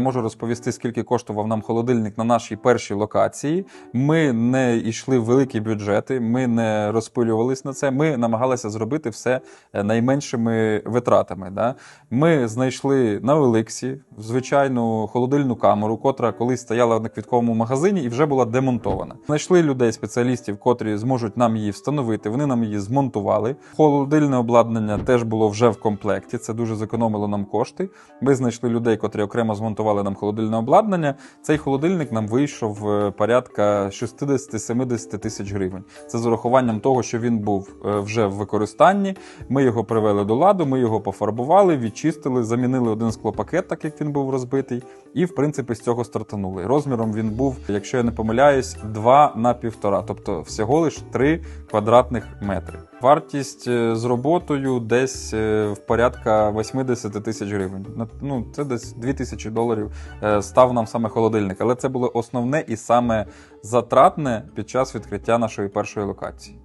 Можу розповісти, скільки коштував нам холодильник на нашій першій локації. Ми не йшли в великі бюджети, ми не розпилювались на це. Ми намагалися зробити все е, найменшими витратами. Да? Ми знайшли на Олексі звичайну холодильну камеру, котра колись стояла на квітковому магазині і вже була демонтована. Знайшли людей, спеціалістів, котрі зможуть нам її встановити. Вони нам її змонтували. Холодильне обладнання теж було вже в комплекті. Це дуже зекономило нам кошти. Ми знайшли людей, котрі окремо змонтували нам холодильне обладнання. Цей холодильник нам вийшов е, порядка 60-70 тисяч гривень. Це з урахуванням того, що він був е, вже в використанні. Ми його привели до ладу, ми його пофарбували, відчистили, замінили один склопакет, так як він був розбитий, і в принципі з цього стартанули. Розміром він був, якщо я не помиляюсь, 2 на 1,5, тобто всього лиш 3 квадратних метри. Вартість е, з роботою десь е, в порядка 80 тисяч гривень. Ну, це десь 2 тисячі доларів е, став нам саме холодильник. Але це було основне і саме затратне під час відкриття нашої першої локації.